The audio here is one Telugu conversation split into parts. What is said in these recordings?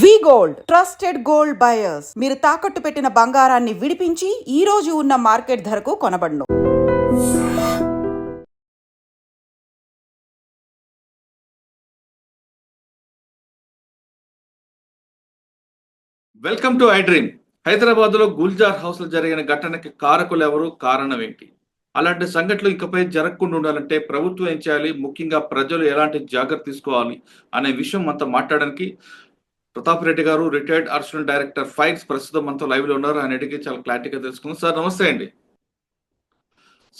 We gold trusted gold buyers. మీరు తాకట్టు పెట్టిన బంగారాన్ని విడిపించి ఈ రోజు ఉన్న మార్కెట్ ధరకు కొనబడును. వెల్కమ్ టు ఐ డ్రీమ్ హైదరాబాద్లో గుల్జార్ హౌస్లో జరిగిన ఘటనకి కారకులు ఎవరు కారణం ఏంటి? అలాంటి సంఘటనలు ఇకపై జరగకుండా ఉండాలంటే ప్రభుత్వం ఏం చేయాలి? ముఖ్యంగా ప్రజలు ఎలాంటి జాగ్రత్త తీసుకోవాలి అనే విషయం అంతా మాట్లాడడానికి ప్రతాప్ రెడ్డి గారు రిటైర్డ్ అడిషనల్ డైరెక్టర్ ఫైట్స్ ప్రస్తుతం మనతో లైవ్లో ఉన్నారు. ఆయన అడిగి చాలా క్లారిటీగా తెలుసుకుందాం. సార్ నమస్తే అండి.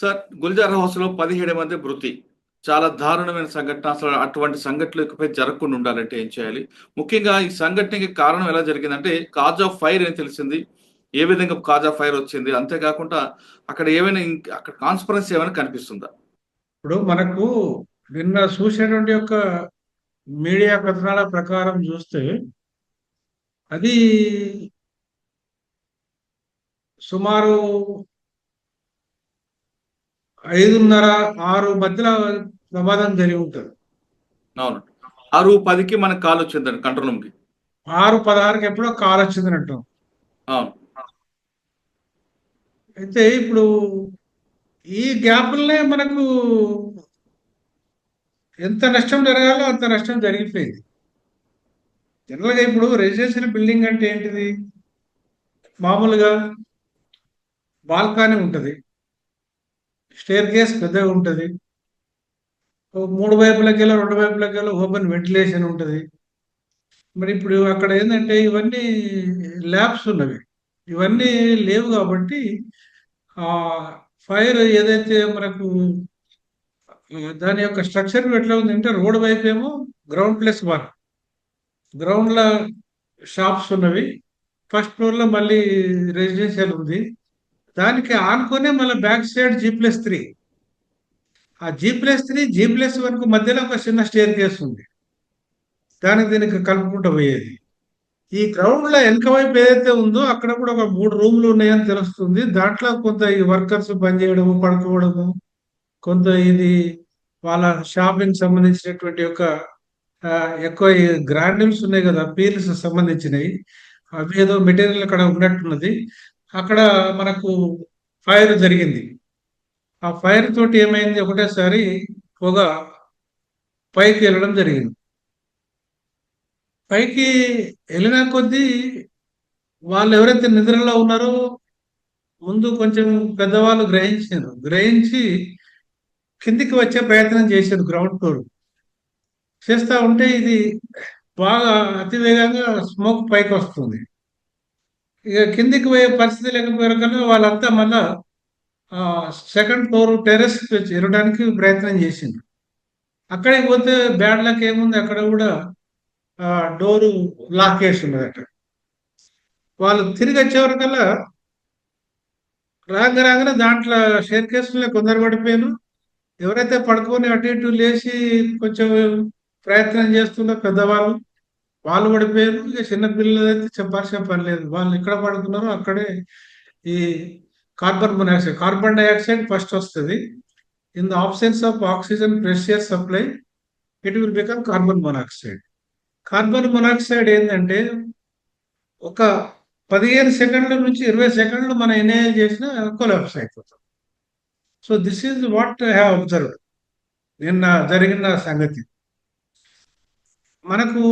సార్ గుల్జార్ హౌస్లో పదిహేడు మంది మృతి. చాలా దారుణమైన సంఘటన. అసలు అటువంటి సంఘటనలు ఇకపై జరగకుండా ఉండాలంటే ఏం చేయాలి? ముఖ్యంగా ఈ సంఘటనకి కారణం ఎలా జరిగిందంటే కాజ్ ఆఫ్ ఫైర్ అని తెలిసింది. ఏ విధంగా కాజ్ ఆఫ్ ఫైర్ వచ్చింది? అంతేకాకుండా అక్కడ ఏమైనా అక్కడ కాన్స్పరెన్స్ ఏమైనా కనిపిస్తుందా? ఇప్పుడు మనకు నిన్న చూసినటువంటి యొక్క మీడియా కథనాల ప్రకారం చూస్తే అది సుమారు ఐదున్నర ఆరు మధ్యలో ప్రమాదం జరిగి ఉంటుంది. అవును. ఆరు పదికి మనకు కాల్ వచ్చిందండి కంట్రోల్ రూమ్కి ఆరు పదహారుకి ఎప్పుడో కాల్ వచ్చిందని అంటాం అవును. అయితే ఇప్పుడు ఈ గ్యాప్లనే మనకు ఎంత నష్టం జరగాలో అంత నష్టం జరిగిపోయింది. జనరల్గా ఇప్పుడు రెసిడెన్షియల్ బిల్డింగ్ అంటే ఏంటిది? మామూలుగా బాల్కానీ ఉంటుంది. స్టేర్ కేస్ పెద్దగా ఉంటుంది. మూడు వైపులకెళ్ళో రెండు వైపులకెళ్ళో ఓపెన్ వెంటిలేషన్ ఉంటుంది. మరి ఇప్పుడు అక్కడ ఏంటంటే ఇవన్నీ ల్యాబ్స్ ఉన్నవి. ఇవన్నీ లేవు కాబట్టి ఫైర్ ఏదైతే మనకు దాని యొక్క స్ట్రక్చర్ ఎట్లా ఉందంటే రోడ్ వైపు ఏమో గ్రౌండ్ ప్లస్ వన్ గ్రౌండ్లో షాప్స్ ఉన్నవి. ఫస్ట్ ఫ్లోర్లో మళ్ళీ రెసిడెన్షియల్ ఉంది. దానికి ఆనుకునే మళ్ళీ back side G plus three ఆ G plus three G plus వరకు మధ్యలో ఒక చిన్న స్టేర్ కేస్ ఉంది. దానికి దీనికి కలుపుకుంటూ పోయేది. ఈ గ్రౌండ్లో వెనక వైపు ఏదైతే ఉందో అక్కడ కూడా ఒక మూడు రూమ్లు ఉన్నాయని తెలుస్తుంది. దాంట్లో కొంత ఈ వర్కర్స్ పనిచేయడము పడుకోవడము కొంత ఇది వాళ్ళ షాపింగ్ సంబంధించినటువంటి యొక్క ఎక్కువ ఈ ఉన్నాయి కదా పీల్స్ సంబంధించినవి. అవి ఏదో మెటీరియల్ అక్కడ ఉన్నట్టున్నది. అక్కడ మనకు ఫైర్ జరిగింది. ఆ ఫైర్ తోటి ఏమైంది? ఒకటేసారి పొగ పైకి వెళ్ళడం జరిగింది. పైకి వెళ్ళిన కొద్దీ వాళ్ళు ఎవరైతే నిద్రలో ఉన్నారో ముందు కొంచెం పెద్దవాళ్ళు గ్రహించారు గ్రహించి కిందికి వచ్చే ప్రయత్నం చేశారు గ్రౌండ్ ఫ్లోర్. చేస్తూ ఉంటే ఇది బాగా అతివేగంగా స్మోక్ పైకి వస్తుంది. ఇక కిందికి పోయే పరిస్థితి లేకపోయారు వాళ్ళంతా మళ్ళా సెకండ్ ఫ్లోర్ టెర్రస్ చేరడానికి ప్రయత్నం చేసిండ్రు. అక్కడికి పోతే బ్యాడ్ లక్ ఏముంది? అక్కడ కూడా డోరు లాక్ చేసి ఉన్నదట. వాళ్ళు తిరిగి వచ్చేవరకల్లా రాగ రాగానే దాంట్లో షేర్ కేసులో కొందరు పడిపోయాను ఎవరైతే పడుకొని అటు ఇటు లేచి కొంచెం ప్రయత్నం చేస్తున్న పెద్దవాళ్ళు. వాళ్ళు పడిపోయారు ఇక చిన్న పిల్లలు అయితే చెప్పాల్సిన పని లేదు. వాళ్ళు ఎక్కడ పడుకున్నారో అక్కడే ఈ carbon monoxide carbon dioxide first వస్తుంది. In the absence of oxygen pressure supply it will become carbon monoxide. Carbon monoxide ఏంటంటే ఒక పదిహేను సెకండ్ల నుంచి ఇరవై సెకండ్లు మనం ఎన్ఏఎల్ చేసిన కొలాప్స్ అయిపోతాం. So this is what I have observe నిన్న జరిగిన సంగతి. మనకు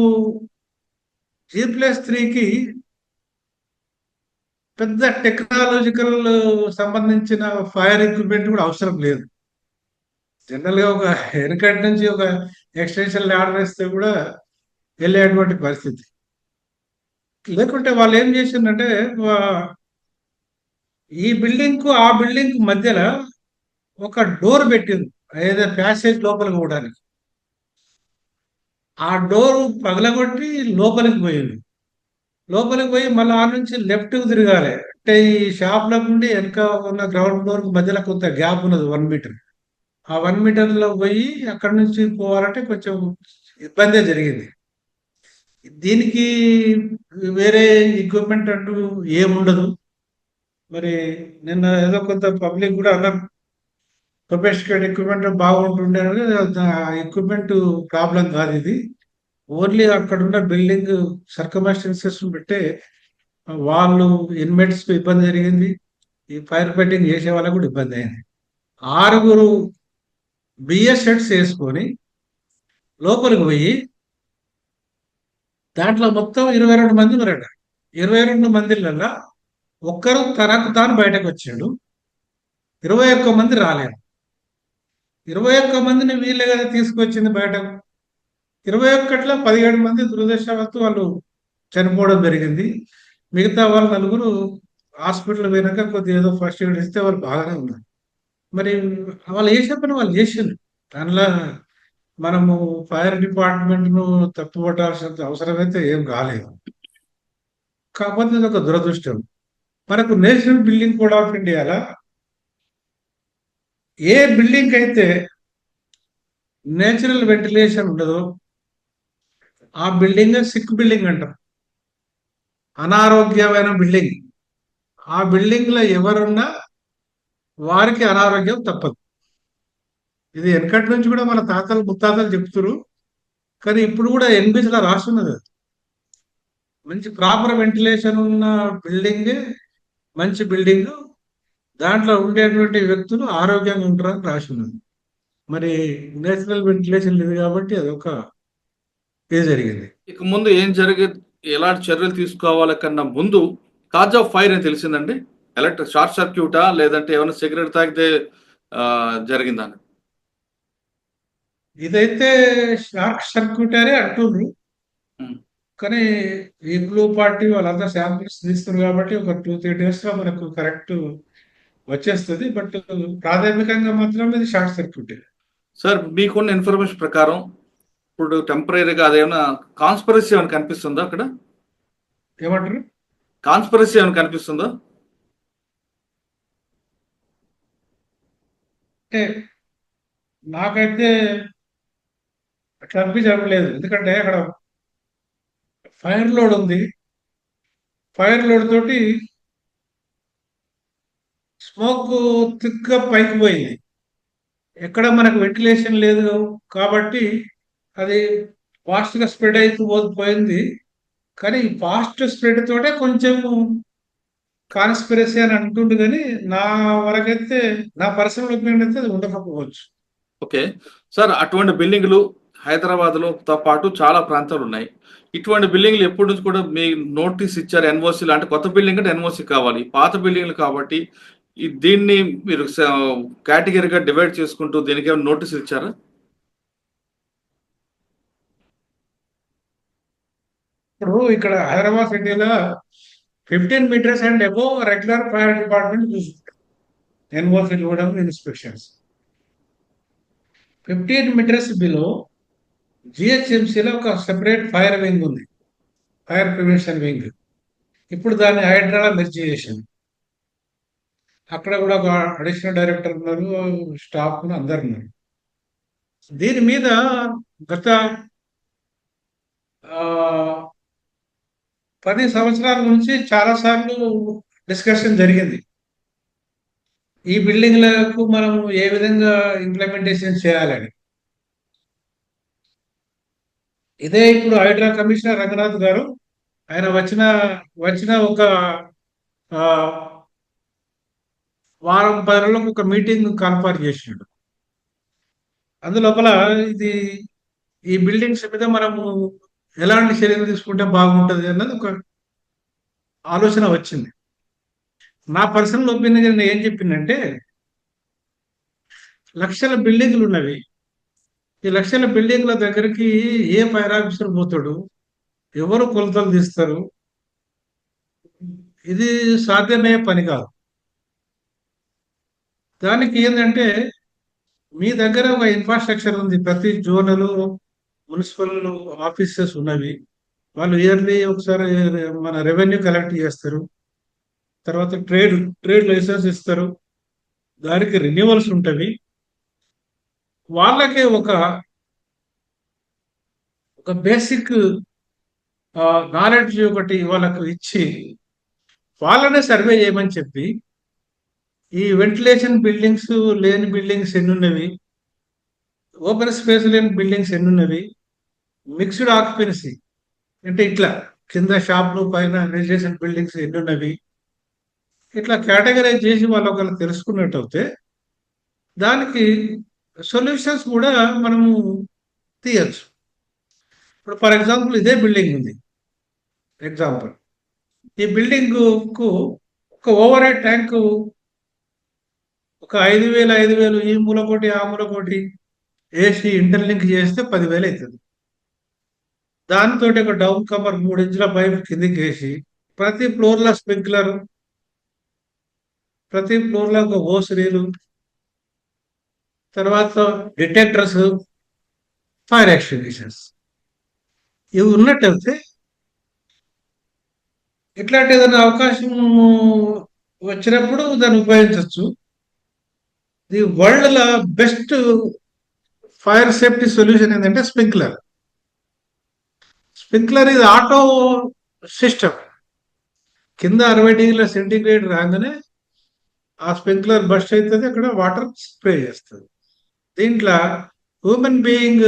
జీ ప్లస్ త్రీకి పెద్ద టెక్నాలజికల్ సంబంధించిన ఫైర్ ఎక్విప్మెంట్ కూడా అవసరం లేదు. జనరల్గా ఒక వెనకటి నుంచి ఒక ఎక్స్టెన్షన్ ఆర్డర్ వేస్తే కూడా వెళ్ళేటువంటి పరిస్థితి. లేకుంటే వాళ్ళు ఏం చేసిందంటే ఈ బిల్డింగ్కు ఆ బిల్డింగ్ మధ్యలో ఒక డోర్ పెట్టింది. ఏదో ప్యాసేజ్ లోపలికి పోవడానికి. ఆ డోర్ పగలగొట్టి లోపలికి పోయింది. లోపలికి పోయి మళ్ళీ ఆ నుంచి లెఫ్ట్కి తిరగాలి. అంటే ఈ షాప్లో నుండి వెనక ఉన్న గ్రౌండ్ ఫ్లోర్కి మధ్యలో కొంత గ్యాప్ ఉన్నది వన్ మీటర్. ఆ వన్ మీటర్లో పోయి అక్కడ నుంచి పోవాలంటే కొంచెం ఇబ్బందే జరిగింది. దీనికి వేరే ఎక్విప్మెంట్ అంటూ ఏముండదు. మరి నిన్న ఏదో కొంత పబ్లిక్ కూడా అన్నారు. సొఫిస్టికేట్ ఎక్విప్మెంట్ బాగుంటుండే ఎక్విప్మెంట్ ప్రాబ్లం కాదు ఇది. ఓన్లీ అక్కడ ఉన్న బిల్డింగ్ సర్కమాస్టెన్సెస్ పెట్టే వాళ్ళు ఇన్మేట్స్ ఇబ్బంది జరిగింది. ఈ ఫైర్ ఫైటింగ్ చేసే వాళ్ళకు కూడా ఇబ్బంది అయింది. ఆరుగురు బిఎస్ సెట్స్ వేసుకొని లోపలికి పోయి దాంట్లో మొత్తం ఇరవై రెండు మంది ఉన్నారట. ఇరవై రెండు మందిలల్లా ఒక్కరు తనకు తాను బయటకు వచ్చాడు. ఇరవై ఒక్క మంది రాలేదు. ఇరవై ఒక్క మందిని వీళ్ళే కదా తీసుకొచ్చింది బయటకు. ఇరవై ఒక్కట్లో పదిహేడు మంది దురదృష్టవత్తు వాళ్ళు చనిపోవడం జరిగింది. మిగతా వాళ్ళు నలుగురు హాస్పిటల్ పోయినాక కొద్దిగా ఏదో ఫస్ట్ ఎయిడ్ ఇస్తే వాళ్ళు బాగానే ఉన్నారు. మరి వాళ్ళు చేసే పని వాళ్ళు చేసిండ్రు దానిలో మనము ఫైర్ డిపార్ట్మెంట్ను తప్పుపట్టాల్సినంత అవసరం అయితే ఏం కాలేదు. కాకపోతే ఇది ఒక దురదృష్టం. మనకు నేషనల్ బిల్డింగ్ కోడ్ ఆఫ్ ఇండియాలో? ఏ బిల్డింగ్ అయితే నేచురల్ వెంటిలేషన్ ఉండదో ఆ బిల్డింగ్ సిక్ బిల్డింగ్ అంటారు అనారోగ్యమైన బిల్డింగ్. ఆ బిల్డింగ్లో ఎవరున్నా వారికి అనారోగ్యం తప్పదు. ఇది వెనకటి నుంచి కూడా మన తాతలు ముత్తాతలు చెప్తున్నారు కానీ ఇప్పుడు కూడా ఎన్బిస్ రాస్తున్నది అది. మంచి ప్రాపర్ వెంటిలేషన్ ఉన్న బిల్డింగ్ మంచి బిల్డింగ్ దాంట్లో ఉండేటువంటి వ్యక్తులు ఆరోగ్యంగా ఉంటారని రాసి ఉన్నది. మరి నేచురల్ వెంటిలేషన్ లేదు కాబట్టి అది ఒక ఇది జరిగింది. ఇక ముందు ఏం జరిగే ఎలాంటి చర్యలు తీసుకోవాలి కన్నా ముందు కాజ్ ఆఫ్ ఫైర్ అని తెలిసిందండి? ఎలక్ట్రిక్ షార్ట్ సర్క్యూటా లేదంటే ఏమైనా సిగరెట్ తాగితే ఆ, జరిగిందా? అని ఇదైతే షార్ట్ సర్క్యూట్ అనే Hmm. కానీ ఈ బ్లూ పార్టీ వాళ్ళంతా శాంపిల్స్ తీస్తున్నారు కాబట్టి ఒక టూ త్రీ డేస్లో మనకు కరెక్ట్ వచ్చేస్తుంది బట్ ప్రాథమికంగా మాత్రం ఇది షార్ట్ సర్క్యూట్. సార్ మీకున్న ఇన్ఫర్మేషన్ ప్రకారం ఇప్పుడు టెంపరీగా అదేమైనా కాన్స్పరసీ ఏమైనా కనిపిస్తుందా అక్కడ? ఏమంటారు కాన్స్పరసీ ఏమైనా కనిపిస్తుందా? అంటే నాకైతే అట్లా అనిపించడం లేదు. ఎందుకంటే అక్కడ ఫైర్ లోడ్ ఉంది. ఫైర్ లోడ్ తోటి స్మోక్ థిక్గా పైకి పోయింది. ఎక్కడ మనకు వెంటిలేషన్ లేదు కాబట్టి అది ఫాస్ట్గా స్ప్రెడ్ అవుతూ పో- పోయింది. కానీ ఫాస్ట్ స్ప్రెడ్ తోటే కొంచెం కాన్స్పిరసీ అని అంటుండు కానీ నా వరకైతే నా పర్సనల్ ఒపీనియన్ అయితే అది ఉండకపోవచ్చు. ఓకే. సార్ అటువంటి బిల్డింగ్లు హైదరాబాద్లోతో తో పాటు చాలా ప్రాంతాలు ఉన్నాయి. ఇటువంటి బిల్డింగ్లు ఎప్పటి నుంచి కూడా మీ నోటీస్ ఇచ్చారు? ఎన్ఓసి అంటే కొత్త బిల్డింగ్ అంటే ఎన్ఓసి కావాలి. పాత బిల్డింగ్లు కాబట్టి దీన్ని మీరు కేటగిరీగా డివైడ్ చేసుకుంటూ దీనికి ఏమైనా నోటీస్ ఇచ్చారా? ఇప్పుడు ఇక్కడ హైదరాబాద్ సిటీలో fifteen meters and above regular fire department చూసుకుంటారు NOC inspections. Fifteen meters below జిహెచ్ఎంసీలో ఒక సెపరేట్ ఫైర్ వింగ్ ఉంది. Fire prevention wing. ఇప్పుడు దాన్ని హైడ్రాలో మెర్జీ చేసింది. అక్కడ కూడా ఒక అడిషనల్ డైరెక్టర్ ఉన్నారు స్టాఫ్ అందరు ఉన్నారు. దీని మీద గత పది సంవత్సరాల నుంచి చాలా సార్లు డిస్కషన్ జరిగింది. ఈ బిల్డింగ్లకు మనం ఏ విధంగా ఇంప్లిమెంటేషన్ చేయాలని. ఇదే ఇప్పుడు హైడ్రా కమిషనర్ రంగనాథ్ గారు ఆయన వచ్చిన వచ్చిన ఒక వారం పది రోజులకు ఒక మీటింగ్ కన్ఫర్ చేసినాడు. అందులోపల ఇది ఈ బిల్డింగ్స్ మీద మనము ఎలాంటి చర్యలు తీసుకుంటే బాగుంటుంది అన్నది ఒక ఆలోచన వచ్చింది. నా పర్సనల్ ఒపీనియన్ నేను ఏం చెప్పిందంటే లక్షల బిల్డింగ్లు ఉన్నవి. ఈ లక్షల బిల్డింగ్ల దగ్గరికి ఏ ఫైర్ ఆఫీసర్ పోతాడు? ఎవరు కొలతలు తీస్తారు? ఇది సాధ్యమయ్యే పని కాదు. దానికి ఏంటంటే మీ దగ్గర ఒక ఇన్ఫ్రాస్ట్రక్చర్ ఉంది. ప్రతి జోనలు మున్సిపల్ ఆఫీసెస్ ఉన్నవి. వాళ్ళు ఇయర్లీ ఒకసారి మన రెవెన్యూ కలెక్ట్ చేస్తారు. తర్వాత ట్రేడ్ ట్రేడ్ లైసెన్స్ ఇస్తారు. దానికి రెన్యువల్స్ ఉంటవి. వాళ్ళకే ఒక ఒక బేసిక్ నాలెడ్జ్ ఒకటి వాళ్ళకు ఇచ్చి వాళ్ళనే సర్వే చేయమని చెప్పి ఈ వెంటిలేషన్ బిల్డింగ్స్ లేని బిల్డింగ్స్ ఎన్ని ఉన్నవి ఓపెన్ స్పేస్ లేని బిల్డింగ్స్ ఎన్ని ఉన్నవి మిక్స్డ్ ఆక్యుపెన్సీ అంటే ఇట్లా కింద షాప్లు పైన రెసిడెన్షియల్ బిల్డింగ్స్ ఎన్ని ఉన్నవి ఇట్లా కేటగరైజ్ చేసి వాళ్ళు ఒకళ్ళు తెలుసుకున్నట్టయితే దానికి సొల్యూషన్స్ కూడా మనము తీయచ్చు. ఇప్పుడు ఫర్ ఎగ్జాంపుల్ ఇదే బిల్డింగ్ ఉంది. ఎగ్జాంపుల్. ఈ బిల్డింగ్కు ఒక ఓవర్ హెడ్ ట్యాంకు ఒక ఐదు వేలు ఐదు వేలు ఈ మూల కోటి ఆ మూలకోటి వేసి ఇంటర్లింక్ చేస్తే పదివేలు అవుతుంది దానితో ఒక డౌన్ కవర్ మూడు ఇంచుల పైప్ కిందికి వేసి ప్రతి ఫ్లోర్లో స్ప్రింక్లర్ ప్రతి ఫ్లోర్లో ఒక ఓసరీలు తర్వాత డిటెక్టర్స్ ఫైర్ ఎక్స్టింగ్విషర్స్ ఇవి ఉన్నట్టయితే ఇట్లాంటి ఏదైనా అవకాశం వచ్చినప్పుడు దాన్ని ఉపయోగించవచ్చు the world best fire safety solution ఏంటంటే స్ప్రింక్లర్. స్ప్రింక్లర్ ఇది ఆటో సిస్టమ్. కింద అరవై డిగ్రీల సెంటిగ్రేడ్ రాగానే ఆ స్ప్రింక్లర్ బస్ట్ అవుతుంది అక్కడ వాటర్ స్ప్రే చేస్తుంది. దీంట్లో హ్యూమన్ బీయింగ్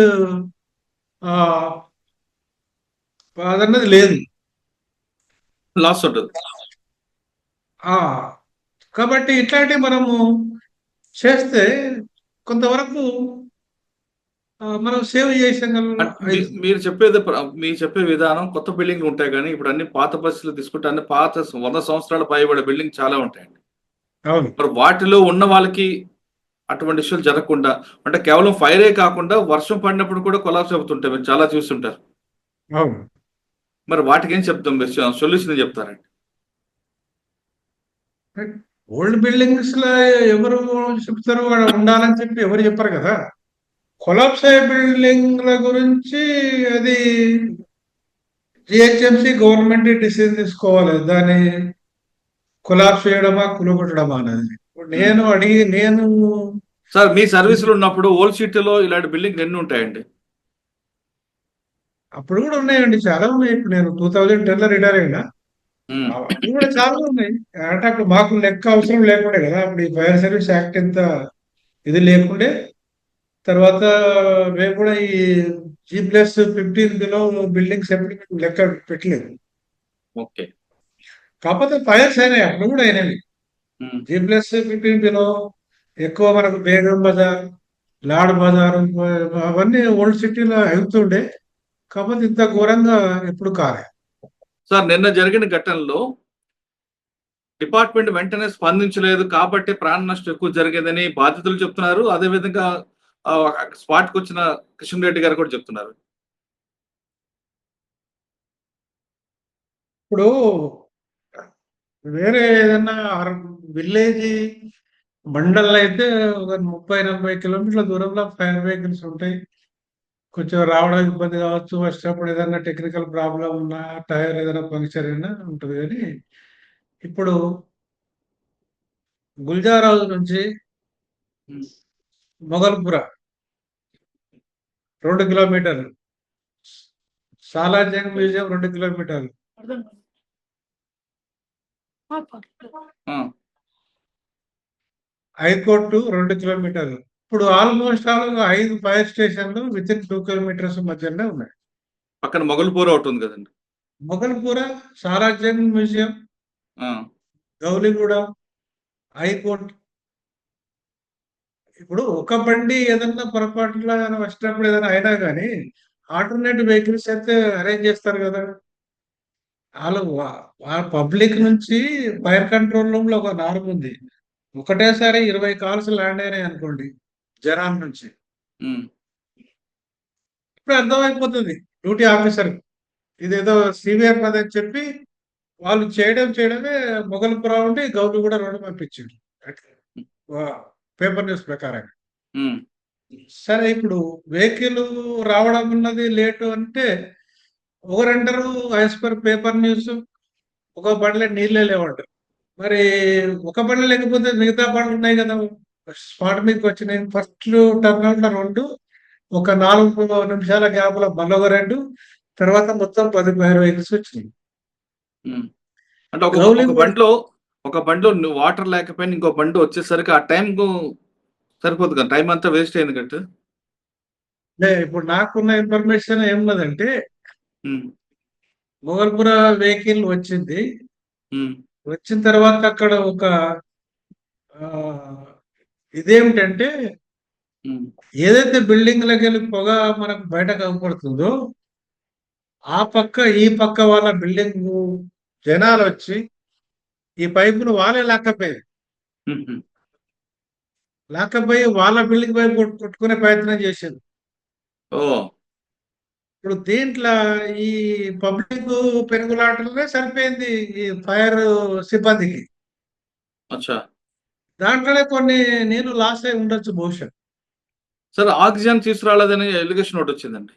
అదన్నది లేదు. లాస్ ఉంటుంది. కాబట్టి ఇట్లాంటివి మనము చేస్తే కొంతవరకు మనం సేవ్ చేసాం మీరు చెప్పేది మీరు చెప్పే విధానం కొత్త బిల్డింగ్లు ఉంటాయి కానీ ఇప్పుడు అన్ని పాత బస్సులు తీసుకుంటే అన్ని పాత వంద సంవత్సరాల పైబడే బిల్డింగ్ చాలా ఉంటాయండి. అవును. మరి వాటిలో ఉన్న వాళ్ళకి అటువంటి ఇష్యూలు జరగకుండా అంటే కేవలం ఫైరే కాకుండా వర్షం పడినప్పుడు కూడా కొలాప్స్ అవుతుంటాయి. మీరు చాలా చూస్తుంటారు. అవును. మరి వాటికి ఏం చెప్తాం సొల్యూషన్ చెప్తారండి. ఓల్డ్ బిల్డింగ్స్లో ఎవరు చెప్తారు ఉండాలని చెప్పి ఎవరు చెప్పరు కదా. కొలాప్స్ అయ్యే బిల్డింగ్ల గురించి అది జిహెచ్ఎంసి గవర్నమెంట్ డిసిజన్ తీసుకోవాలి. దాన్ని కొలాప్స్ చేయడమా కులగొట్టడమా అనేది. నేను అడిగి నేను సార్ మీ సర్వీసులు ఉన్నప్పుడు ఓల్డ్ సిటీలో ఇలాంటి బిల్డింగ్ ఎన్ని ఉంటాయండి? అప్పుడు కూడా ఉన్నాయండి. చాలా ఉన్నాయి. ఇప్పుడు నేను టూ థౌజండ్ టెన్లో రిటైర్ అయినా. ఉమ్, అప్పుడు కూడా చాలా ఉన్నాయి. అంటే అప్పుడు మాకు లెక్క అవసరం లేకుండే కదా. అప్పుడు ఈ ఫైర్ సర్వీస్ యాక్ట్ ఎంత ఇది లేకుండే. తర్వాత మేము కూడా ఈ G plus fifteen below buildings ఎప్పుడు లెక్క పెట్టలేదు. ఓకే కాకపోతే ఫైర్స్ అయినాయి. అప్పుడు కూడా అయినవి జీ ప్లస్ ఫిఫ్టీన్ బిలో ఎక్కువ మనకు బేగం బజార్ లాడ్ బజార్ అవన్నీ ఓల్డ్ సిటీలో అవుతుండే. కాకపోతే ఇంత ఘోరంగా ఎప్పుడు కాలే. సార్ నిన్న జరిగిన ఘటనలో డిపార్ట్మెంట్ వెంటనే స్పందించలేదు కాబట్టి ప్రాణ నష్టం ఎక్కువ జరిగిందని బాధితులు చెప్తున్నారు. అదే విధంగా స్పాట్ వచ్చిన కిషన్ రెడ్డి గారు కూడా చెప్తున్నారు. ఇప్పుడు వేరే ఏదైనా విలేజ్ మండల్ అయితే ఒక ముప్పై నలభై కిలోమీటర్ల దూరంలో ఫైర్ వెహికల్స్ ఉంటాయి. కొంచెం రావడం ఇబ్బంది కావచ్చు వచ్చినప్పుడు ఏదైనా టెక్నికల్ ప్రాబ్లం ఉన్నా టైర్ ఏదైనా పంక్చర్ అయినా ఉంటుంది కానీ ఇప్పుడు గుల్జార్ హౌస్ నుంచి మొగల్పుర రెండు కిలోమీటర్లు. సాలార్జంగ్ మ్యూజియం రెండు కిలోమీటర్లు. హైకోర్టు రెండు కిలోమీటర్లు. ఇప్పుడు ఆల్మోస్ట్ ఆల్ ఐదు ఫైర్ స్టేషన్లు విత్ ఇన్ టూ కిలోమీటర్స్ మధ్యనే ఉన్నాయి. పక్కన మొగల్పూర్ ఒకటి ఉంది కదండి. Mogalpura Salarjung museum Gowliguda high court. ఇప్పుడు ఒక బండి ఏదన్నా పొరపాటున వచ్చినప్పుడు ఏదైనా అయినా కానీ ఆల్టర్నేటివ్ వెహికల్స్ అయితే అరేంజ్ చేస్తారు కదా. వాళ్ళు పబ్లిక్ నుంచి ఫైర్ కంట్రోల్ రూమ్లో ఒక నార్మ్ ఉంది. ఒకటేసారి ఇరవై కాల్స్ ల్యాండ్ అయినాయి అనుకోండి. జనాల నుంచి. ఇప్పుడు అర్థమైపోతుంది. డ్యూటీ ఆఫీసర్ ఇదేదో సివిఆర్ పని అని చెప్పి వాళ్ళు చేయడం చేయడమే మొగల్పురా ఉండి గౌరు కూడా రోడ్డు పంపించాడు. పేపర్ న్యూస్ ప్రకారం సరే ఇప్పుడు వెహికల్ రావడం ఉన్నది లేటు అంటే ఒకరంటారు యాజ్ పర్ పేపర్ న్యూస్ ఒక బండ్లో నీళ్ళే లేవంటారు మరి ఒక బండ్లు లేకపోతే మిగతా బండ్లు ఉన్నాయి కదా స్పాట్ మీదకి వచ్చినాయి ఫస్ట్ టర్న్లో రెండు ఒక నాలుగు నిమిషాల గ్యాప్లో మళ్ళీ ఒక రెండు తర్వాత మొత్తం పది పదిహేను వెహికల్స్ వచ్చినాయి. అంటే ఒక బండిలో ఒక బండిలో వాటర్ లేకపోయినా ఇంకో బండి వచ్చేసరికి ఆ టైం సరిపోదు కదా టైం అంతా వేస్ట్ అయింది కట్టు ఇప్పుడు నాకున్న ఇన్ఫర్మేషన్ ఏమున్నదంటే ఉమ్, మొగల్పుర వెహికల్ వచ్చింది. వచ్చిన తర్వాత అక్కడ ఒక ఇదేమిటంటే ఏదైతే బిల్డింగ్లకి వెళ్ళి పొగ మనకు బయట కనపడుతుందో ఆ పక్క ఈ పక్క వాళ్ళ బిల్డింగ్ జనాలు వచ్చి ఈ పైపును వాళ్ళే లాక్కపోయారు. లాక్కపోయి వాళ్ళ బిల్డింగ్ పైపు కొట్టు- కొట్టుకునే ప్రయత్నం చేశారు. ఓ. ఇప్పుడు దీంట్లో ఈ పబ్లిక్ పెరుగులాటలనే సరిపోయింది ఈ ఫైర్ సిబ్బందికి. అచ్చా. దాంట్లోనే కొన్ని నీళ్ళు లాస్ అయి ఉండొచ్చు బహుశా సార్ ఆక్సిజన్ తీసుకురాలేదని ఎలిగేషన్ ఒకటి వచ్చిందండి.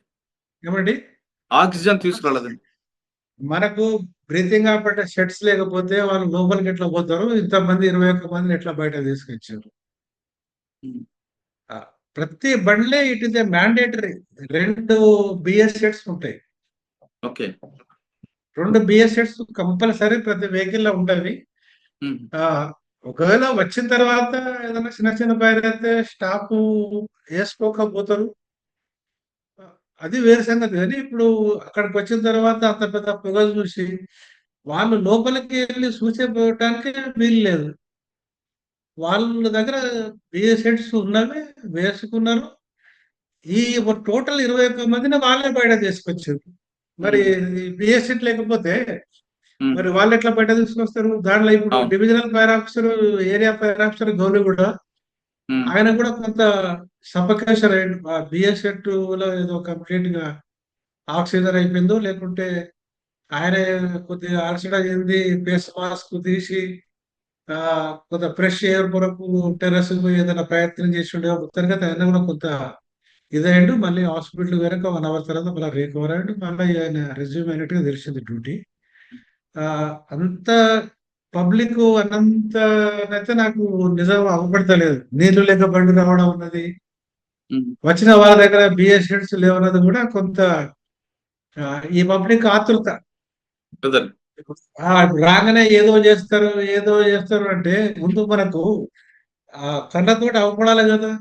ఏమండి? ఆక్సిజన్ తీసుకురాలేదని. మనకు బ్రీతింగ్ ఆపరేటర్ షెడ్స్ లేకపోతే వాళ్ళు లోపలికి ఎట్లా పోతారు ఇంతమంది ఇరవై ఒక్క మందిని ఎట్లా బయట తీసుకొచ్చారు? Hmm. ప్రతి బండ్లే ఇట్ ఇస్ ఏ మ్యాండేటరీ రెండు బిఎస్ షెడ్స్ ఉంటాయి. ఓకే రెండు బిఎస్ షెడ్స్ కంపల్సరీ ప్రతి వెహికల్లో ఉమ్, ఆ, ఒకవేళ వచ్చిన తర్వాత ఏదైనా చిన్న చిన్న పైరు అయితే స్టాప్ వేసుకోకపోతారు. అది వేరే సంగతి. కానీ ఇప్పుడు అక్కడికి వచ్చిన తర్వాత అంత పెద్ద పొగ చూసి వాళ్ళు లోపలికి వెళ్ళి చూసేపోవటానికి వీలు లేదు. వాళ్ళ దగ్గర బిఎస్ హెడ్స్ ఉన్నవి వేసుకున్నారు. ఈ టోటల్ ఇరవై ఒక్క మందిని వాళ్ళే బయట తీసుకొచ్చారు. మరి బిఎస్ హెడ్ లేకపోతే మరి వాళ్ళు ఎట్లా బయట తీసుకొస్తారు? దాంట్లో ఇప్పుడు. Divisional fire officer area fire officer Gowri కూడా ఆయన కూడా కొంత సఫకేషన్ అయ్యింది ఆ బిఎస్లో ఏదో కంప్లీట్గా ఆక్సిజన్ అయిపోయిందో లేకుంటే ఆయన కొద్దిగా అలసట చెంది ఫేస్ మాస్క్ తీసి ఆ కొంత ఫ్రెష్ ఎయిర్ కొరకు టెర్రస్ ఏదైనా ప్రయత్నం చేసి ఉండే మొత్తానికి ఆయన కూడా కొంత ఇదయ్యండు మళ్ళీ హాస్పిటల్ కనుక వన్ అవర్ తర్వాత మళ్ళీ రీకవర్ అయ్యండు మళ్ళీ ఆయన రెజ్యూమ్ అయినట్టుగా తెలిసింది డ్యూటీ. అంత పబ్లిక్ అన్నంత అయితే నాకు నిజం అవపడతలేదు. నీళ్ళు లేక బండి రావడం ఉన్నది వచ్చిన వాళ్ళ దగ్గర బిఎస్ షెడ్స్ లేవన్నది కూడా కొంత ఈ పబ్లిక్ ఆతృత. రాగానే ఏదో చేస్తారు ఏదో చేస్తారు అంటే ముందు మనకు ఆ కళ్ళతోటి అవపడాలి కదా.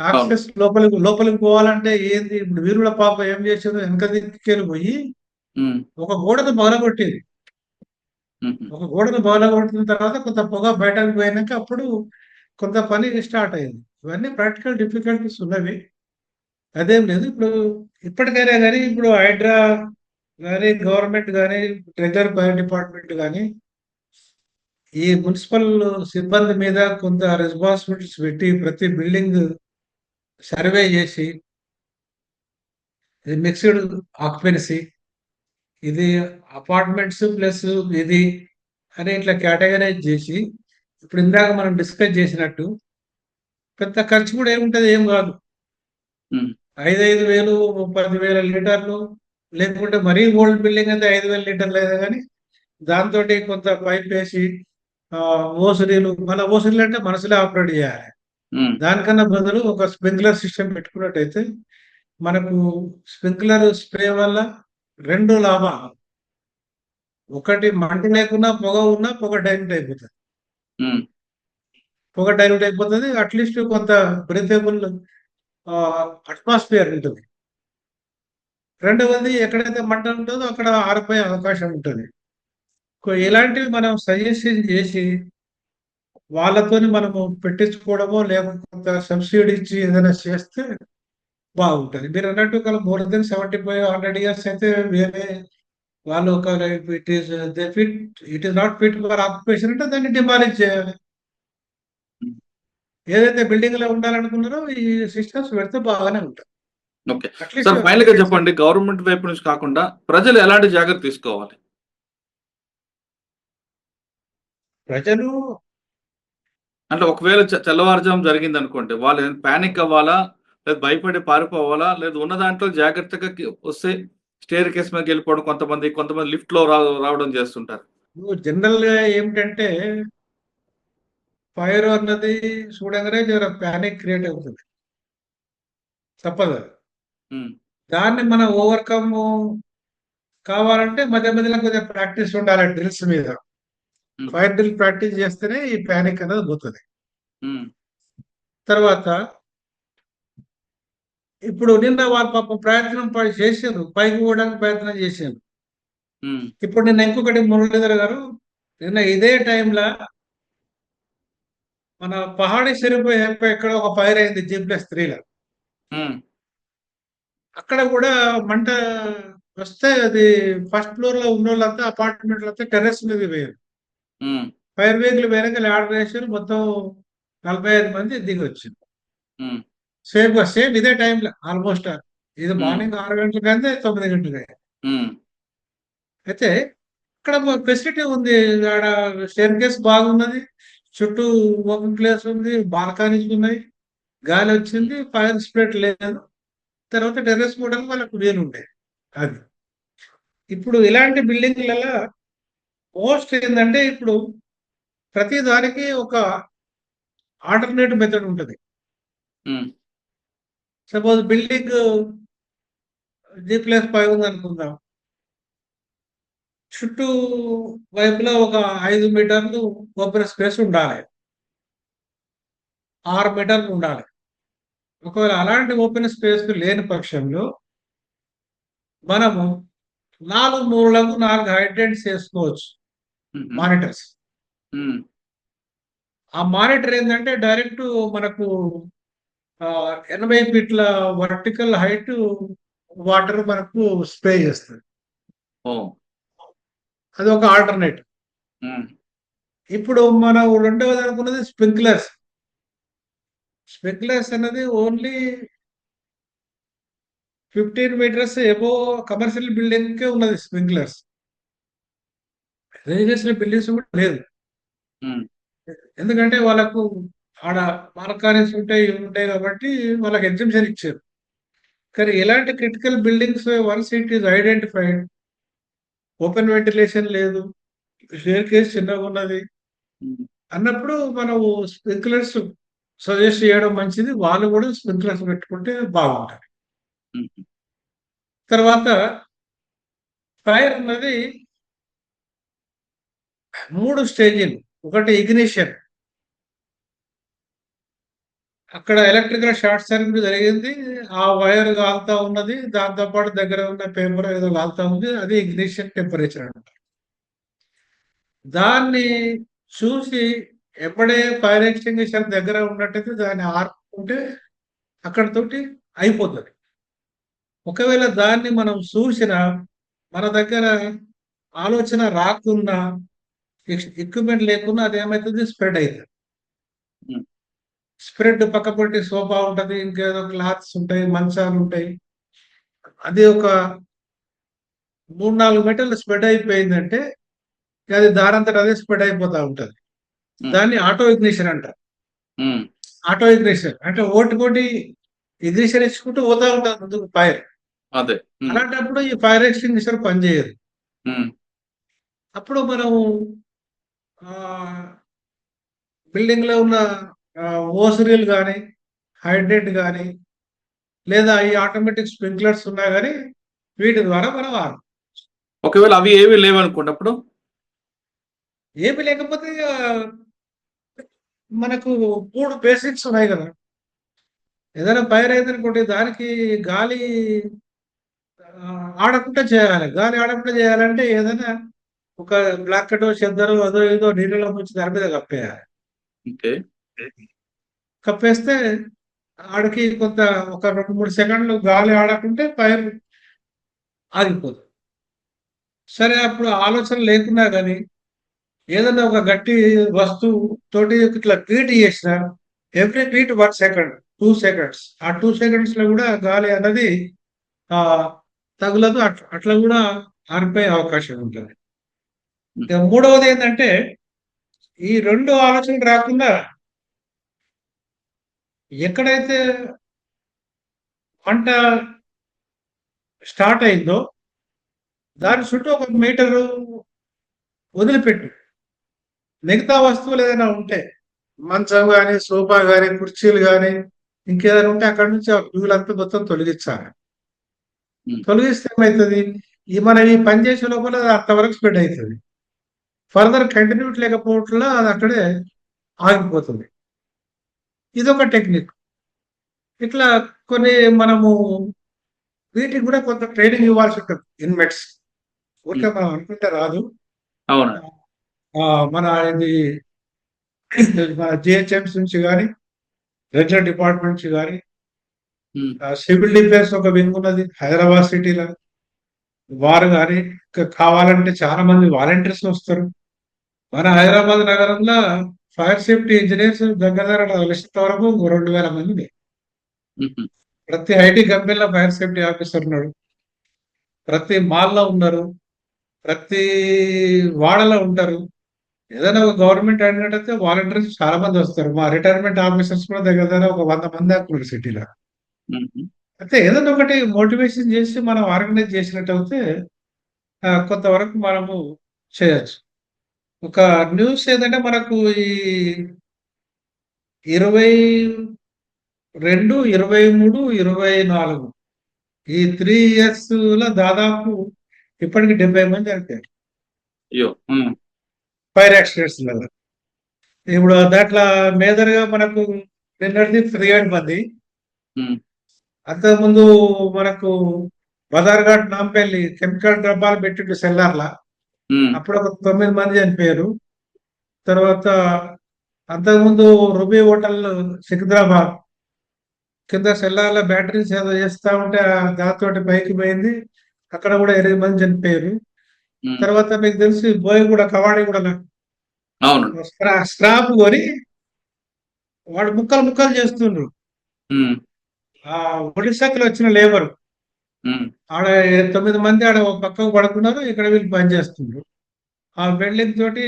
యాక్సెస్ లోపలికి లోపలికి పోవాలంటే ఏంది? ఇప్పుడు వీరుల పాప ఏం చేసిందో వెనక దిక్కెళ్ళి పోయి ఒక గోడను పగలగొట్టింది ఒక గోడను పగలగొట్టిన తర్వాత కొంత పొగ బయటకు పోయినాక అప్పుడు కొంత పని స్టార్ట్ అయింది ఇవన్నీ ప్రాక్టికల్ డిఫికల్టీస్ ఉన్నవి. అదేం లేదు. ఇప్పుడు ఇప్పటికైనా కానీ ఇప్పుడు హైడ్రా కానీ గవర్నమెంట్ కానీ ట్రెజర్ ఫైర్ డిపార్ట్మెంట్ కానీ ఈ మున్సిపల్ సిబ్బంది మీద కొంత రెస్పాన్సిబిలిటీస్ పెట్టి ప్రతి బిల్డింగ్ సర్వే చేసి ఇది మిక్స్డ్ ఆక్యుపెన్సీ ఇది అపార్ట్మెంట్స్ ప్లస్ ఇది అని ఇట్లా కేటగరైజ్ చేసి ఇప్పుడు ఇందాక మనం డిస్కస్ చేసినట్టు పెద్ద ఖర్చు కూడా ఏముంటది ఏం కాదు. ఐదు ఐదు వేలు పది వేల లీటర్లు లేకుంటే మరీ ఓల్డ్ బిల్డింగ్ అయితే ఐదు వేల లీటర్లు అయితే కానీ దాంతో కొంత పైప్ వేసి ఓసరీలు మన ఓసరీలు అంటే మనసులే ఆపరేట్ చేయాలి. దానికన్నా బదులు ఒక స్ప్రింక్లర్ సిస్టమ్ పెట్టుకున్నట్టయితే మనకు స్ప్రింక్లర్ స్ప్రే వల్ల రెండు లాభాలు. ఒకటి మంట లేకున్నా పొగ ఉన్నా పొగ డైల్యూట్ అయిపోతుంది. పొగ డైల్యూట్ అయిపోతుంది. అట్లీస్ట్ కొంత బ్రీతేబుల్ అట్మాస్ఫియర్ ఉంటుంది. రెండవది ఎక్కడైతే మంట ఉంటుందో అక్కడ ఆరిపోయే అవకాశం ఉంటుంది. ఇలాంటివి మనం సజెషన్ చేసి వాళ్ళతోని మనము పెట్టించుకోవడమో లేకపోతే కొంత సబ్సిడీ ఇచ్చి ఏదైనా చేస్తే బాగుంటుంది. మీరు అన్నట్టు ఒక more than seventy five hundred years అయితే వేరే వాళ్ళు ఒక it is they fit it is not fit for occupation అంటే దాన్ని డిమాలిజ్ చేయాలి. ఏదైతే బిల్డింగ్లో ఉండాలనుకున్నారో ఈ సిస్టమ్స్ పెడితే బాగానే ఉంటుంది ఓకే At సార్ least- ఫైనల్గా చెప్పండి గవర్నమెంట్ వైపు నుంచి కాకుండా ప్రజలు ఎలాంటి జాగ్రత్త తీసుకోవాలి? ప్రజలు అంటే ఒకవేళ తెల్లవారుజాము జరిగింది అనుకోండి వాళ్ళు పానిక్ అవ్వాలా? లేదా భయపడి పారిపోవాలా? లేదా ఉన్న దాంట్లో జాగ్రత్తగా వస్తే స్టేర్ కేస్ మీదకి వెళ్ళిపోవడం కొంతమంది కొంతమంది లిఫ్ట్లో రావడం చేస్తుంటారు. జనరల్గా ఏమిటంటే ఫైర్ అన్నది చూడగానే జర ప్యానిక్ క్రియేట్ అవుతుంది. తప్పదు. దాన్ని మనం ఓవర్కమ్ కావాలంటే మధ్య మధ్యలో కొద్దిగా ప్రాక్టీస్ ఉండాలి డ్రిల్స్ మీద. ఫైర్ డ్రిల్ ప్రాక్టీస్ చేస్తేనే ఈ ప్యానిక్ అనేది పోతుంది. తర్వాత ఇప్పుడు నిన్న వాళ్ళు పాపం ప్రయత్నం చేసారు పైకి పోవడానికి ప్రయత్నం చేశారు. ఇప్పుడు నిన్న ఇంకొకటి మురళీధర్ గారు నిన్న ఇదే టైంలో మన పహాడీ చెరుపు ఎక్కడ ఒక ఫైర్ అయింది జీ ప్లస్ త్రీలో అక్కడ కూడా మంట వస్తే అది ఫస్ట్ ఫ్లోర్లో ఉన్న వాళ్ళంతా అపార్ట్మెంట్లు అంతా టెర్రస్ మీద పోయారు. ఫైర్ వెహికల్ వెనక ఆర్డర్ వేసారు మొత్తం నలభై ఐదు మంది దిగి వచ్చింది సేమ్ సేమ్ ఇదే టైంలో ఆల్మోస్ట్ ఇది Hmm. మార్నింగ్ ఆరు గంటల కంటే తొమ్మిది గంటలకి. ఉమ్, అయితే ఇక్కడ ఫెసిలిటీ ఉంది ఆడ స్టేర్ కేస్ బాగున్నది చుట్టూ ఓపెన్ ప్లేస్ ఉంది బాల్కనీస్ ఉన్నాయి. గాలి వచ్చింది ఫైర్ స్ప్రెడ్ లేదు. తర్వాత టెర్రస్ మోడల్ వాళ్ళకు వీలు ఉండే అది. ఇప్పుడు ఇలాంటి బిల్డింగ్లలో మోస్ట్ ఏంటంటే ఇప్పుడు ప్రతి దానికి ఒక ఆల్టర్నేట్ మెథడ్ ఉంటుంది. Suppose building G plus five ఉంది అనుకుందాం. చుట్టూ వైపులా ఒక ఐదు మీటర్లు ఓపెన్ స్పేస్ ఉండాలి. ఆరు మీటర్లు ఉండాలి. ఒకవేళ అలాంటి ఓపెన్ స్పేస్ లేని పక్షంలో మనము నాలుగు మూలకు నాలుగు హైడ్రెంట్స్ చేసుకోవచ్చు. మానిటర్స్. ఆ మానిటర్ ఏంటంటే డైరెక్ట్ మనకు ఎనభై ఫీట్ల వర్టికల్ హైట్ వాటర్ మనకు స్ప్రే చేస్తుంది. అది ఒక ఆల్టర్నేట్. ఇప్పుడు మనం రెండవది అనుకున్నది స్ప్రింక్లర్స్. స్ప్రింక్లర్స్ అనేది only fifteen meters above commercial building కే ఉన్నది స్ప్రింక్లర్స్. రెసిడెన్షియల్ బిల్డింగ్స్ కూడా లేదు. ఎందుకంటే వాళ్ళకు ఆడ మార్కానిస్ ఉంటాయి ఇవి ఉంటాయి కాబట్టి వాళ్ళకి ఎగ్జిబిషన్ ఇచ్చారు. కానీ ఎలాంటి critical buildings once it is identified open ventilation లేదు షేర్ కేస్ చిన్నగా ఉన్నది. అన్నప్పుడు మనం స్ప్రింక్లర్స్ సజెస్ట్ చేయడం మంచిది వాళ్ళు కూడా స్ప్రింక్లర్స్ పెట్టుకుంటే బాగుంటుంది. తర్వాత ఫైర్ అన్నది మూడు స్టేజీలు ఒకటి ఇగ్నిషన్ అక్కడ ఎలక్ట్రికల్ షార్ట్ సర్క్యూట్ జరిగింది. ఆ వైర్ కాలుతా ఉన్నది. దాంతోపాటు దగ్గర ఉన్న పేపర్ ఏదో కాలుతా ఉంది. అది ఇగ్నిషన్ టెంపరేచర్ అంటారు దాన్ని చూసి ఎప్పుడే ఫైర్ ఎక్స్టింగ్విషర్ దగ్గర ఉన్నట్టయితే దాన్ని ఆర్పుకుంటే అక్కడతోటి అయిపోతుంది. ఒకవేళ దాన్ని మనం చూసిన మన దగ్గర ఆలోచన రాకున్నా ఎక్విప్మెంట్ లేకున్నా అది ఏమవుతుంది స్ప్రెడ్ అవుతుంది స్ప్రెడ్ పక్కపట్టి సోఫా ఉంటది ఇంకేదో క్లాత్స్ ఉంటాయి మంచాలు ఉంటాయి. అది ఒక మూడు నాలుగు మీటర్లు స్ప్రెడ్ అయిపోయిందంటే అది దారంతట అదే స్ప్రెడ్ అయిపోతా ఉంటది. దాన్ని ఆటో ఇగ్నిషన్ అంటారు. ఆటో ఇగ్నిషన్ అంటే ఓటి కోటి ఇగ్నిషన్ ఇచ్చుకుంటూ పోతా ఉంటుంది ముందుకు ఫైర్. అదే. అలాంటప్పుడు ఈ ఫైర్ ఎక్స్టింగ్విషర్ పనిచేయదు. అప్పుడు మనం బిల్డింగ్లో ఉన్న ఓసరీలు కానీ హైడ్రేట్ కానీ లేదా ఈ ఆటోమేటిక్ స్ప్రింక్లర్స్ ఉన్నా కానీ వీటి ద్వారా మనం ఆరు ఒకవేళ అవి ఏవి లేవనుకోండి అప్పుడు ఏమి లేకపోతే మనకు మూడు బేసిక్స్ ఉన్నాయి కదా. ఏదైనా ఫైర్ అయింది అనుకోండి దానికి గాలి ఆడకుండా చేయాలి. గాలి ఆడకుండా చేయాలంటే ఏదైనా ఒక బ్లాకెట్ చెద్దరు అదో ఏదో నీళ్ళలో ముంచి దాని మీద కప్పేయాలి. కప్పేస్తే ఆడికి కొంత ఒక రెండు మూడు సెకండ్లు గాలి ఆడకుంటే ఫైర్ ఆగిపోతుంది సరే అప్పుడు ఆలోచన లేకున్నా కానీ ఏదైనా ఒక గట్టి వస్తువు తోటి ఇట్లా బీట్ చేసిన every beat one second two seconds. ఆ టూ సెకండ్స్లో కూడా గాలి అన్నది ఆ తగులదు అట్లా అట్లా కూడా ఆరిపోయే అవకాశం ఉంటుంది. మూడవది ఏంటంటే ఈ రెండు ఆలోచనలు రాకుండా ఎక్కడైతే పంట స్టార్ట్ అయిందో దాని చుట్టూ ఒక మీటరు వదిలిపెట్టు. మిగతా వస్తువులు ఏదైనా ఉంటే మంచం కానీ సోఫా కానీ కుర్చీలు కానీ ఇంకేదైనా ఉంటే అక్కడ నుంచి ఆ పువ్వులంతా మొత్తం తొలగించాలి. తొలగిస్తే ఏమవుతుంది ఈ మనం ఈ పని చేసే లోపల అది అంతవరకు స్ప్రెడ్ అవుతుంది ఫర్దర్ కంటిన్యూటీ లేకపోవట్ల అది అక్కడే ఆగిపోతుంది. ఇదొక టెక్నిక్. ఇట్లా కొన్ని మనము వీటికి కూడా కొంత ట్రైనింగ్ ఇవ్వాల్సి ఉంటుంది ఇన్మెట్స్ ఊరికే మనం అనుకుంటే రాదు. అవును. మన ఇది మన జిహెచ్ఎంస్ నుంచి కానీ రెగ్యులర్ డిపార్ట్మెంట్ నుంచి కానీ సివిల్ డిఫెన్స్ ఒక వింగ్ ఉన్నది హైదరాబాద్ సిటీలో. వారు కానీ కావాలంటే చాలా మంది వాలంటీర్స్ వస్తారు. మన హైదరాబాద్ నగరంలో ఫైర్ సేఫ్టీ ఇంజనీర్స్ దగ్గర దగ్గర తెలిసినంత వరకు రెండు వేల మంది ప్రతి ఐటీ కంపెనీలో ఫైర్ సేఫ్టీ ఆఫీసర్ ఉన్నాడు. ప్రతి మాల్లో ఉన్నారు. ప్రతి వాడలో ఉంటారు. ఏదైనా ఒక గవర్నమెంట్ అడిగినట్టయితే వాలంటీర్స్ చాలా మంది వస్తారు. మా రిటైర్మెంట్ ఆఫీసర్స్ కూడా దగ్గర దగ్గర ఒక వంద మంది ఉన్నారు సిటీలో. అయితే ఏదైనా ఒకటి మోటివేషన్ చేసి మనం ఆర్గనైజ్ చేసినట్టు అయితే కొంతవరకు మనము చేయొచ్చు. ఒక న్యూస్ ఏదంటే మనకు ఈ ఇరవై రెండు ఇరవై మూడు ఇరవై నాలుగు. ఈ త్రీ ఇయర్స్లో దాదాపు ఇప్పటికి డెబ్బై మంది చనిపోయారు. ఫైర్ యాక్సిడెంట్స్ ఇప్పుడు దాంట్లో మేజర్గా మనకు నిన్నటిది పదిహేడు మంది. ఉమ్, అంతకుముందు మనకు బదార్ఘాట్ నాంపల్లి కెమికల్ డబ్బాలు పెట్టిండు సెల్లార్ల. అప్పుడు ఒక తొమ్మిది మంది చనిపోయారు. తర్వాత అంతకుముందు రుబీ హోటల్ సికింద్రాబాద్ కింద సెల్లార్ల బ్యాటరీస్ ఏదో చేస్తా ఉంటే ఆ దాంతో పైకి పోయింది. అక్కడ కూడా ఎనిమిది మంది చనిపోయారు. తర్వాత మీకు తెలిసి బోయ్ కూడా కవాడి కూడా అవును. స్క్రాప్ కొని వాడు ముక్కలు ముక్కలు చేస్తుండ్రు. ఆ ఒడిశాకి వచ్చిన లేబర్. ఆడ తొమ్మిది మంది ఆడ ఒక పక్కకు పడుకున్నారు ఇక్కడ వీళ్ళు పని చేస్తుండ్రు ఆ బిల్డింగ్ తోటి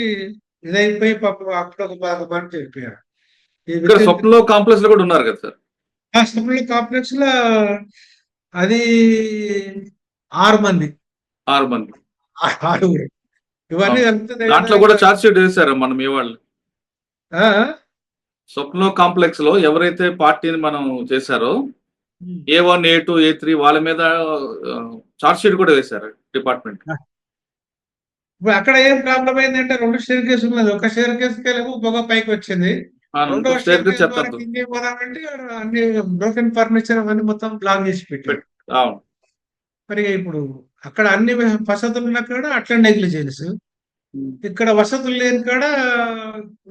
ఇదైపోయి పాపం అప్పుడు ఒక పదకొండు మంది విషయం- స్వప్నలో కాంప్లెక్స్లో కూడా ఉన్నారు కదా సార్? ఆ స్వప్న కాంప్లెక్స్లో అది ఆరు మంది. ఆరు మంది. ఆరుగురు ఇవన్నీ దాంట్లో కూడా ఛార్జ్ షీట్ వేశారు మనం ఏ వాళ్ళు? ఆ? స్వప్నో కాంప్లెక్స్లో ఎవరైతే పార్టీని మనం చేశారో A one A two A three వాళ్ళ మీద ఛార్జ్ షీట్ కూడా వేశారు డిపార్ట్మెంట్ ఇప్పుడు అక్కడ ఏం ప్రాబ్లం అయిందంటే రెండు షేర్ కేసు ఉన్నది. ఒక షేర్ వెళ్ళి పొగ పైకి వచ్చింది. రెండో షేర్ కేసు పోదామంటే అన్ని బ్రోకెన్ ఫర్నిచర్ అవన్నీ మొత్తం బ్లాక్ చేసి పెట్టారు. అవును. మరి ఇప్పుడు అక్కడ అన్ని వసతులు ఉన్న కాడ అట్లా నెగ్లిజెన్స్ ఇక్కడ వసతులు లేని కాడ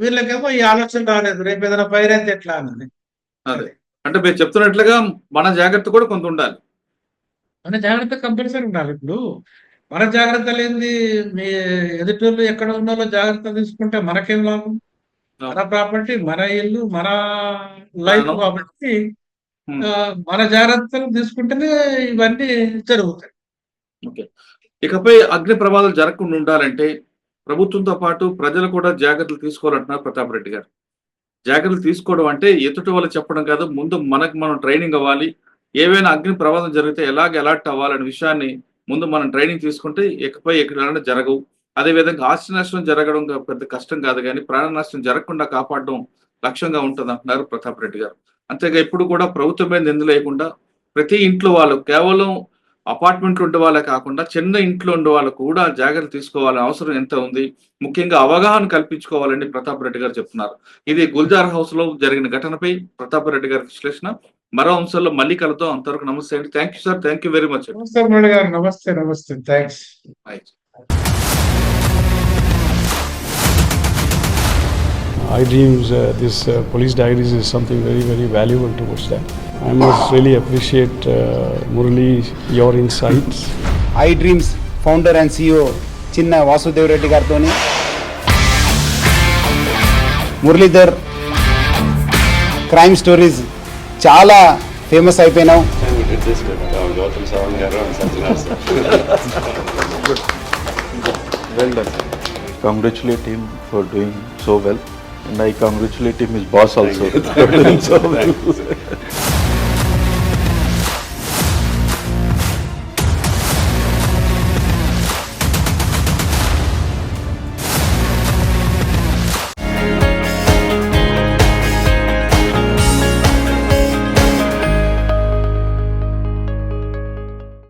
వీళ్ళకేమో ఈ ఆలోచన రాలేదు. రేపు ఏదైనా ఫైర్ అయితే ఎట్లా అన్నది. అదే. అంటే మీరు చెప్తున్నట్లుగా మన జాగ్రత్త కూడా కొంత ఉండాలి. మన జాగ్రత్త కంపల్సరీ ఉండాలి ఇప్పుడు. మన జాగ్రత్త లేనిది మీ ఎదుటోళ్ళు ఎక్కడ ఉన్నారో జాగ్రత్త తీసుకుంటే మనకేం లాభం? మన ప్రాపర్టీ మన ఇల్లు మన లైఫ్. కాబట్టి మన జాగ్రత్తలు తీసుకుంటేనే ఇవన్నీ జరుగుతాయి. ఓకే. ఇకపై అగ్ని ప్రమాదాలు జరగకుండా ఉండాలంటే ప్రభుత్వంతో పాటు ప్రజలు కూడా జాగ్రత్తలు తీసుకోవాలంటున్నారు ప్రతాప్ రెడ్డి గారు. జాగ్రత్తలు తీసుకోవడం అంటే ఎదుటి వాళ్ళు చెప్పడం కాదు ముందు మనకు మనం ట్రైనింగ్ అవ్వాలి. ఏవైనా అగ్ని ప్రమాదం జరిగితే ఎలాగ అలర్ట్ అవ్వాలనే విషయాన్ని ముందు మనం ట్రైనింగ్ తీసుకుంటే ఇకపై ఎక్కడ జరగవు. అదే విధంగా ఆస్తి నష్టం జరగడం పెద్ద కష్టం కాదు కానీ ప్రాణ నష్టం జరగకుండా కాపాడడం లక్ష్యంగా ఉంటుంది అంటున్నారు ప్రతాప్ రెడ్డి గారు. అంతేగా ఇప్పుడు కూడా ప్రభుత్వం మీద నింద లేకుండా ప్రతి ఇంట్లో వాళ్ళు కేవలం అపార్ట్మెంట్లు ఉండే వాళ్ళే కాకుండా చిన్న ఇంట్లో ఉండే వాళ్ళు కూడా జాగ్రత్త తీసుకోవాలని అవసరం ఎంత ఉంది? ముఖ్యంగా అవగాహన కల్పించుకోవాలని ప్రతాప్ రెడ్డి గారు చెప్తున్నారు. ఇది గుల్జార్ హౌస్లో జరిగిన ఘటనపై ప్రతాప్ రెడ్డి గారి విశ్లేషణ. మరో అంశాల్లో మళ్ళీ కలుద్దాం. అంతవరకు నమస్తే అండి. Thank you sir thank you very much నమస్తే నమస్తే thanks I dreams, uh, this uh, police diaries is something very, very valuable towards that. I must really appreciate uh, Murali, your insights. I dreams founder and CEO Chinna Vasudev Reddy గారితో మురళీధర్ క్రైమ్ స్టోరీస్ చాలా ఫేమస్ అయిపోయినావు we did this with uh, Gautam Savan Garu and Sanjana sir. Well done. Congratulate him for doing so well. And I congratulate him, his boss also. for doing so well.